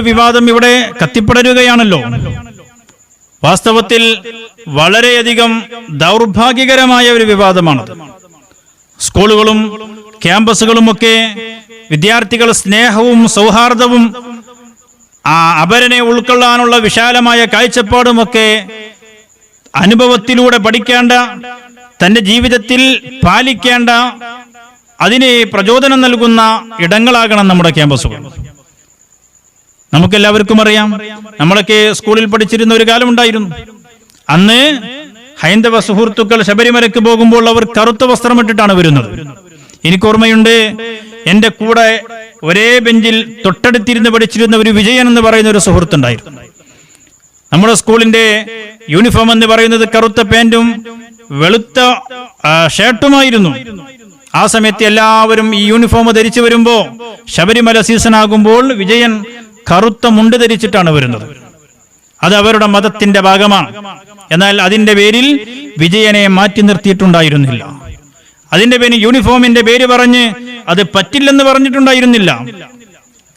വിവാദം ഇവിടെ കത്തിപ്പടരുകയാണല്ലോ. വാസ്തവത്തിൽ വളരെയധികം ദൗർഭാഗ്യകരമായ ഒരു വിവാദമാണത്. സ്കൂളുകളും ക്യാമ്പസുകളുമൊക്കെ വിദ്യാർത്ഥികൾ സ്നേഹവും സൗഹാർദ്ദവും ആ അപരനെ ഉൾക്കൊള്ളാനുള്ള വിശാലമായ കാഴ്ചപ്പാടുമൊക്കെ അനുഭവത്തിലൂടെ പഠിക്കേണ്ട തന്റെ ജീവിതത്തിൽ പാലിക്കേണ്ട അതിന് പ്രചോദനം നൽകുന്ന ഇടങ്ങളാകണം നമ്മുടെ ക്യാമ്പസുകൾ. നമുക്കെല്ലാവർക്കും അറിയാം. നമ്മളൊക്കെ സ്കൂളിൽ പഠിച്ചിരുന്ന ഒരു കാലം ഉണ്ടായിരുന്നു അന്ന് ഹൈന്ദവ സുഹൃത്തുക്കൾ ശബരിമലയ്ക്ക് പോകുമ്പോൾ അവർ കറുത്ത വസ്ത്രമിട്ടിട്ടാണ് വരുന്നത്. എനിക്ക് ഓർമ്മയുണ്ട് എന്റെ കൂടെ ഒരേ ബെഞ്ചിൽ തൊട്ടടുത്തിരുന്ന് പഠിച്ചിരുന്ന ഒരു വിജയൻ എന്ന് പറയുന്ന ഒരു സുഹൃത്തുണ്ടായിരുന്നു. നമ്മുടെ സ്കൂളിന്റെ യൂണിഫോം എന്ന് പറയുന്നത് കറുത്ത പാന്റും വെളുത്ത ഷർട്ടുമായിരുന്നു. ആ സമയത്ത് എല്ലാവരും ഈ യൂണിഫോം ധരിച്ചു വരുമ്പോ ശബരിമല സീസൺ ആകുമ്പോൾ വിജയൻ കറുത്ത മുണ്ട് ധരിച്ചിട്ടാണ് വരുന്നത്. അത് അവരുടെ മതത്തിന്റെ ഭാഗമാണ്. എന്നാൽ അതിന്റെ പേരിൽ വിജയനെ മാറ്റി നിർത്തിയിട്ടുണ്ടായിരുന്നില്ല. അതിന്റെ പേര് യൂണിഫോമിന്റെ പേര് പറഞ്ഞ് അത് പറ്റില്ലെന്ന് പറഞ്ഞിട്ടുണ്ടായിരുന്നില്ല.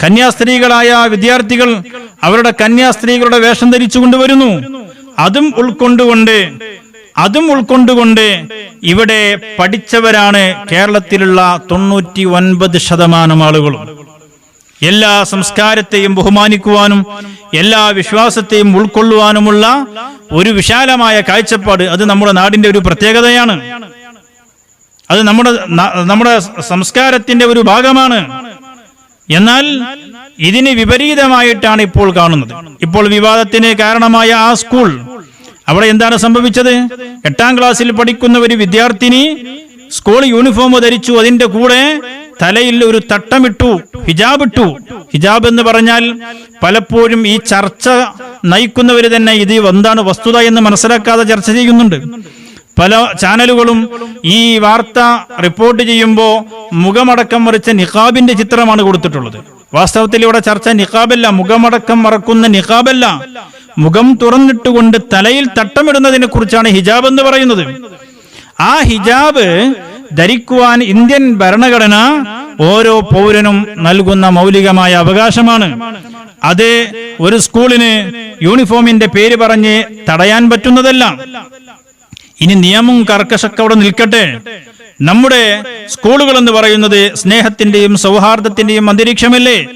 കന്യാസ്ത്രീകളായ വിദ്യാർത്ഥികൾ അവരുടെ കന്യാസ്ത്രീകളുടെ വേഷം ധരിച്ചു കൊണ്ടുവരുന്നു അതും ഉൾക്കൊണ്ടുകൊണ്ട് അതും ഉൾക്കൊണ്ടുകൊണ്ട് ഇവിടെ പഠിച്ചവരാണ് കേരളത്തിലുള്ള തൊണ്ണൂറ്റി ഒൻപത് ശതമാനം ആളുകളും. എല്ലാ സംസ്കാരത്തെയും ബഹുമാനിക്കുവാനും എല്ലാ വിശ്വാസത്തെയും ഉൾക്കൊള്ളുവാനുമുള്ള ഒരു വിശാലമായ കാഴ്ചപ്പാട് അത് നമ്മുടെ നാടിന്റെ ഒരു പ്രത്യേകതയാണ്. അത് നമ്മുടെ നമ്മുടെ സംസ്കാരത്തിന്റെ ഒരു ഭാഗമാണ്. എന്നാൽ ഇതിന് വിപരീതമായിട്ടാണ് ഇപ്പോൾ കാണുന്നത്. ഇപ്പോൾ വിവാദത്തിന് കാരണമായ ആ സ്കൂൾ അവിടെ എന്താണ് സംഭവിച്ചത്? എട്ടാം ക്ലാസ്സിൽ പഠിക്കുന്ന ഒരു വിദ്യാർത്ഥിനി സ്കൂൾ യൂണിഫോം ധരിച്ചു അതിന്റെ കൂടെ തലയിൽ ഒരു തട്ടമിട്ടു ഹിജാബ് ഇട്ടു ഹിജാബ് എന്ന് പറഞ്ഞാൽ പലപ്പോഴും ഈ ചർച്ച നയിക്കുന്നവർ തന്നെ ഇത് എന്താണ് വസ്തുത എന്ന് മനസ്സിലാക്കാതെ ചർച്ച ചെയ്യുന്നുണ്ട്. പല ചാനലുകളും ഈ വാർത്ത റിപ്പോർട്ട് ചെയ്യുമ്പോൾ മുഖമടക്കം മറിച്ച നിഖാബിന്റെ ചിത്രമാണ് കൊടുത്തിട്ടുള്ളത്. വാസ്തവത്തിൽ ഇവിടെ ചർച്ച നിഖാബല്ല മുഖമടക്കം മറക്കുന്ന നിഖാബല്ല. മുഖം തുറന്നിട്ടുകൊണ്ട് തലയിൽ തട്ടമിടുന്നതിനെ കുറിച്ചാണ് ഹിജാബ് എന്ന് പറയുന്നത്. ആ ഹിജാബ് ധരിക്കുവാൻ ഇന്ത്യൻ ഭരണഘടന ഓരോ പൗരനും നൽകുന്ന മൗലികമായ അവകാശമാണ്. അത് ഒരു സ്കൂളിന് യൂണിഫോമിന്റെ പേര് പറഞ്ഞ് തടയാൻ പറ്റുന്നതല്ല. ഇനി നിയമം കർക്കശക്കവിടെ നിൽക്കട്ടെ. നമ്മുടെ സ്കൂളുകൾ എന്ന് പറയുന്നത് സ്നേഹത്തിന്റെയും സൗഹാർദ്ദത്തിന്റെയും അന്തരീക്ഷമല്ലേ?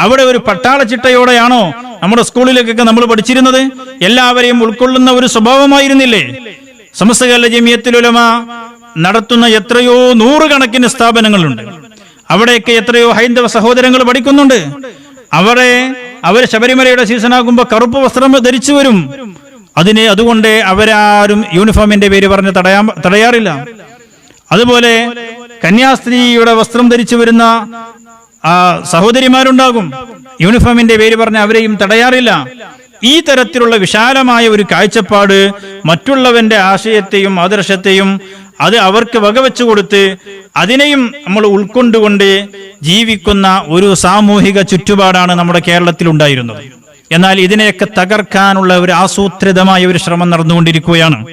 അവിടെ ഒരു പട്ടാള ചിട്ടയോടെയാണോ നമ്മുടെ സ്കൂളിലേക്കൊക്കെ നമ്മൾ പഠിച്ചിരുന്നത്? എല്ലാവരെയും ഉൾക്കൊള്ളുന്ന ഒരു സ്വഭാവമായിരുന്നില്ലേ? സമസ്ത കേരള ജമിയത്തിലുലമ നടത്തുന്ന എത്രയോ നൂറുകണക്കിന് സ്ഥാപനങ്ങളുണ്ട്. അവിടെയൊക്കെ എത്രയോ ഹൈന്ദവ സഹോദരങ്ങൾ പഠിക്കുന്നുണ്ട്. അവരെ അവർ ശബരിമലയുടെ സീസൺ ആകുമ്പോൾ കറുപ്പ് വസ്ത്രം ധരിച്ചു വരും. അതിനെ അതുകൊണ്ട് അവരാരും യൂണിഫോമിന്റെ പേര് പറഞ്ഞ് തടയാ തടയാറില്ല. അതുപോലെ കന്യാസ്ത്രീയുടെ വസ്ത്രം ധരിച്ചു വരുന്ന സഹോദരിമാരുണ്ടാകും. യൂണിഫോമിന്റെ പേര് പറഞ്ഞ് അവരെയും തടയാറില്ല. ഈ തരത്തിലുള്ള വിശാലമായ ഒരു കാഴ്ചപ്പാട് മറ്റുള്ളവന്റെ ആശയത്തെയും ആദർശത്തെയും അത് അവർക്ക് വകവെച്ചു കൊടുത്ത് അതിനെയും നമ്മൾ ഉൾക്കൊണ്ടുകൊണ്ട് ജീവിക്കുന്ന ഒരു സാമൂഹിക ചുറ്റുപാടാണ് നമ്മുടെ കേരളത്തിൽ ഉണ്ടായിരുന്നത്. എന്നാൽ ഇതിനെയൊക്കെ തകർക്കാനുള്ള ഒരു ആസൂത്രിതമായ ഒരു ശ്രമം നടന്നുകൊണ്ടിരിക്കുകയാണ്.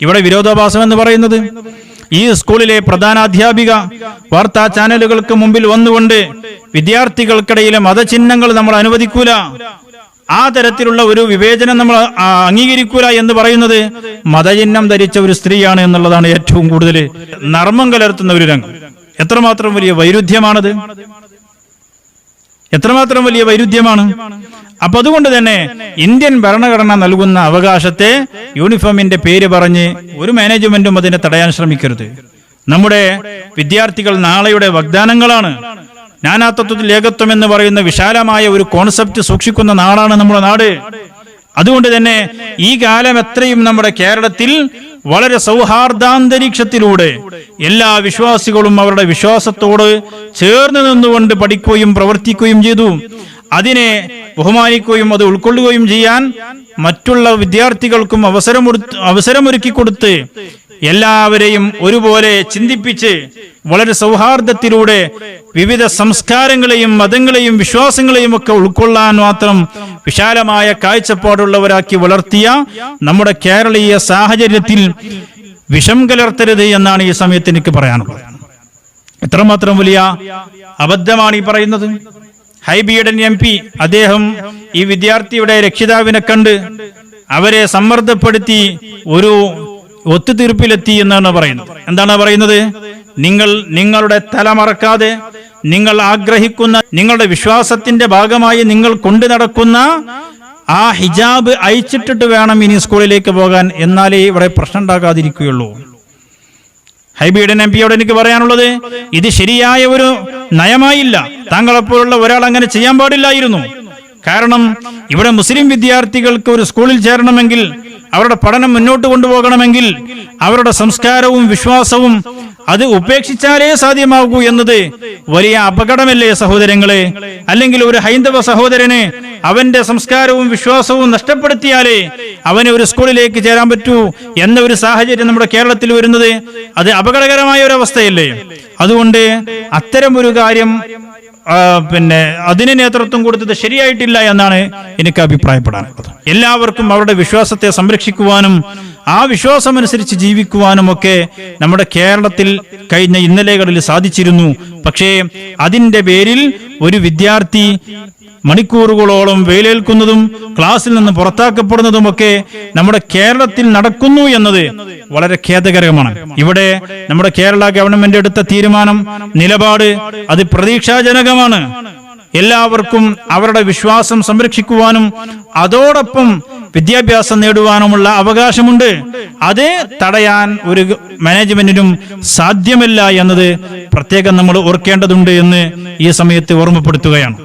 ഇവിടെ വിരോധാഭാസം എന്ന് പറയുന്നത് ഈ സ്കൂളിലെ പ്രധാന അധ്യാപിക വാർത്താ ചാനലുകൾക്ക് മുമ്പിൽ വന്നുകൊണ്ട് വിദ്യാർത്ഥികൾക്കിടയിലെ മതചിഹ്നങ്ങൾ നമ്മൾ അനുവദിക്കൂല. ആ തരത്തിലുള്ള ഒരു വിവേചനം നമ്മൾ അംഗീകരിക്കൂല എന്ന് പറയുന്നത് മതചിഹ്നം ധരിച്ച ഒരു സ്ത്രീയാണ് എന്നുള്ളതാണ് ഏറ്റവും കൂടുതൽ നർമ്മം കലർത്തുന്ന ഒരു രംഗം. എത്രമാത്രം വലിയ വൈരുദ്ധ്യമാണത്? എത്രമാത്രം വലിയ വൈരുദ്ധ്യമാണ്? അപ്പൊ അതുകൊണ്ട് തന്നെ ഇന്ത്യൻ ഭരണഘടന നൽകുന്ന അവകാശത്തെ യൂണിഫോമിന്റെ പേര് പറഞ്ഞ് ഒരു മാനേജ്മെന്റും അതിനെ തടയാൻ ശ്രമിക്കരുത്. നമ്മുടെ വിദ്യാർത്ഥികൾ നാളെയുടെ വാഗ്ദാനങ്ങളാണ്. നാനാത്വത്തിൽ ഏകത്വം എന്ന് പറയുന്ന വിശാലമായ ഒരു കോൺസെപ്റ്റ് സൂക്ഷിക്കുന്ന നാടാണ് നമ്മുടെ നാട്. അതുകൊണ്ട് തന്നെ ഈ കാലം എത്രയും നമ്മുടെ കേരളത്തിൽ വളരെ സൗഹാർദ്ദാന്തരീക്ഷത്തിലൂടെ എല്ലാ വിശ്വാസികളും അവരുടെ വിശ്വാസത്തോട് ചേർന്ന് നിന്നുകൊണ്ട് പഠിക്കുകയും പ്രവർത്തിക്കുകയും ചെയ്തു. അതിനെ ബഹുമാനിക്കുകയും അത് ഉൾക്കൊള്ളുകയും ചെയ്യാൻ മറ്റുള്ള വിദ്യാർത്ഥികൾക്കും അവസരം അവസരമൊരുക്കി കൊടുത്ത് എല്ലാവരെയും ഒരുപോലെ ചിന്തിപ്പിച്ച് വളരെ സൗഹാർദ്ദത്തിലൂടെ വിവിധ സംസ്കാരങ്ങളെയും മതങ്ങളെയും വിശ്വാസങ്ങളെയും ഒക്കെ ഉൾക്കൊള്ളാൻ മാത്രം വിശാലമായ കാഴ്ചപ്പാടുള്ളവരാക്കി വളർത്തിയ നമ്മുടെ കേരളീയ സാഹചര്യത്തിൽ വിഷം കലർത്തരുത് എന്നാണ് ഈ സമയത്ത് എനിക്ക് പറയാനുള്ളത്. എത്രമാത്രം വലിയ അബദ്ധമാണ് ഈ പറയുന്നത്. ഹൈബിയഡൻ എം പി അദ്ദേഹം ഈ വിദ്യാർത്ഥിയുടെ രക്ഷിതാവിനെ കണ്ട് അവരെ സമ്മർദ്ദപ്പെടുത്തി ഒരു ഒത്തുതീർപ്പിലെത്തി എന്നാണ് പറയുന്നത്. എന്താണ് പറയുന്നത്? നിങ്ങൾ നിങ്ങളുടെ തല മറക്കാതെ നിങ്ങൾ ആഗ്രഹിക്കുന്ന നിങ്ങളുടെ വിശ്വാസത്തിന്റെ ഭാഗമായി നിങ്ങൾ കൊണ്ടു നടക്കുന്ന ആ ഹിജാബ് അയച്ചിട്ടിട്ട് വേണം ഇനി സ്കൂളിലേക്ക് പോകാൻ. എന്നാലേ ഇവിടെ പ്രശ്നം ഉണ്ടാകാതിരിക്കുകയുള്ളൂ. ഹൈബിയുടെ എം പിയോട് എനിക്ക് പറയാനുള്ളത് ഇത് ശരിയായ ഒരു നയമായില്ല. താങ്കളെപ്പോലുള്ള ഒരാൾ അങ്ങനെ ചെയ്യാൻ പാടില്ലായിരുന്നു. കാരണം ഇവിടെ മുസ്ലിം വിദ്യാർത്ഥികൾക്ക് ഒരു സ്കൂളിൽ ചേരണമെങ്കിൽ അവരുടെ പഠനം മുന്നോട്ട് കൊണ്ടുപോകണമെങ്കിൽ അവരുടെ സംസ്കാരവും വിശ്വാസവും അത് ഉപേക്ഷിച്ചാലേ സാധ്യമാകൂ എന്നത് വലിയ അപകടമല്ലേ സഹോദരങ്ങളെ? അല്ലെങ്കിൽ ഒരു ഹൈന്ദവ സഹോദരന് അവന്റെ സംസ്കാരവും വിശ്വാസവും നഷ്ടപ്പെടുത്തിയാലേ അവന് ഒരു സ്കൂളിലേക്ക് ചേരാൻ പറ്റൂ എന്ന ഒരു സാഹചര്യം നമ്മുടെ കേരളത്തിൽ വരുന്നത് അത് അപകടകരമായ ഒരു അവസ്ഥയല്ലേ? അതുകൊണ്ട് അത്തരം ഒരു കാര്യം പിന്നെ അതിന് നേതൃത്വം കൊടുത്തത് ശരിയായിട്ടില്ല എന്നാണ് എനിക്ക് അഭിപ്രായപ്പെടാനുള്ളത്. എല്ലാവർക്കും അവരുടെ വിശ്വാസത്തെ സംരക്ഷിക്കുവാനും ആ വിശ്വാസമനുസരിച്ച് ജീവിക്കുവാനും ഒക്കെ നമ്മുടെ കേരളത്തിൽ കഴിഞ്ഞ ഇന്നലെകളിൽ സാധിച്ചിരുന്നു. പക്ഷേ അതിന്റെ പേരിൽ ഒരു വിദ്യാർത്ഥി മണിക്കൂറുകളോളം വെയിലേൽക്കുന്നതും ക്ലാസ്സിൽ നിന്ന് പുറത്താക്കപ്പെടുന്നതുമൊക്കെ നമ്മുടെ കേരളത്തിൽ നടക്കുന്നു എന്നത് വളരെ ഖേദകരമാണ്. ഇവിടെ നമ്മുടെ കേരള ഗവൺമെന്റ് എടുത്ത തീരുമാനം നിലപാട് അത് പ്രതീക്ഷാജനകമാണ്. എല്ലാവർക്കും അവരുടെ വിശ്വാസം സംരക്ഷിക്കുവാനും അതോടൊപ്പം വിദ്യാഭ്യാസം നേടുവാനുമുള്ള അവകാശമുണ്ട്. അത് തടയാൻ ഒരു മാനേജ്മെന്റിനും സാധ്യമല്ല എന്നത് പ്രത്യേകം നമ്മൾ ഓർക്കേണ്ടതുണ്ട് എന്ന് ഈ സമയത്ത് ഓർമ്മപ്പെടുത്തുകയാണ്.